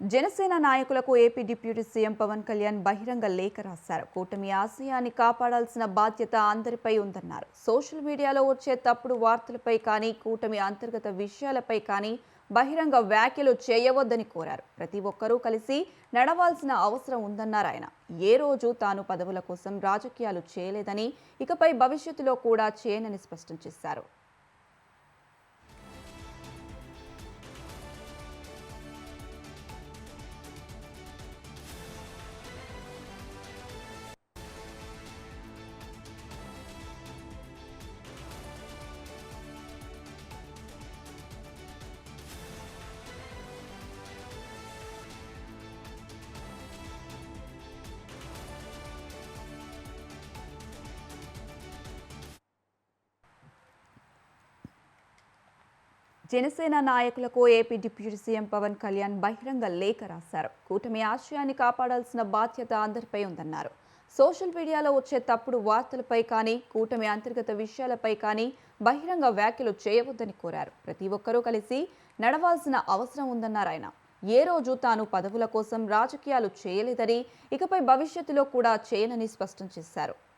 జనసేన నాయకులకు AP deputy CM Pawan Kalyan బహిరంగ లేఖ రాశారు. కూటమి ఆశయాన్ని కాపాడాల్సిన బాధ్యత అందరిపై ఉందన్నారు. సోషల్ మీడియాలో వచ్చే తప్పుడు వార్తలపై కానీ కూటమి అంతర్గత విషయాలపై కానీ బహిరంగ వ్యాఖ్యలు చేయవద్దని కోరారు. ప్రతి ఒక్కరూ కలిసి నడవాల్సిన అవసరం ఉందన్నారు ఆయన. ఏ రోజు తాను పదవుల కోసం రాజకీయాలు చేయలేదని ఇకపై భవిష్యత్తులో కూడా చేయనని స్పష్టం చేశారు. జనసేన నాయకులకు AP deputy CM Pawan Kalyan బహిరంగ లేఖ రాశారు. కూటమి ఆశయాన్ని కాపాడాల్సిన బాధ్యత అందరిపై ఉందన్నారు. సోషల్ మీడియాలో వచ్చే తప్పుడు వార్తలపై కానీ కూటమి అంతర్గత విషయాలపై కానీ బహిరంగ వ్యాఖ్యలు చేయవద్దని కోరారు. ప్రతి ఒక్కరూ కలిసి నడవాల్సిన అవసరం ఉందన్నారు ఆయన. ఏ రోజు తాను పదవుల కోసం రాజకీయాలు చేయలేదని ఇకపై భవిష్యత్తులో కూడా చేయనని స్పష్టం చేశారు.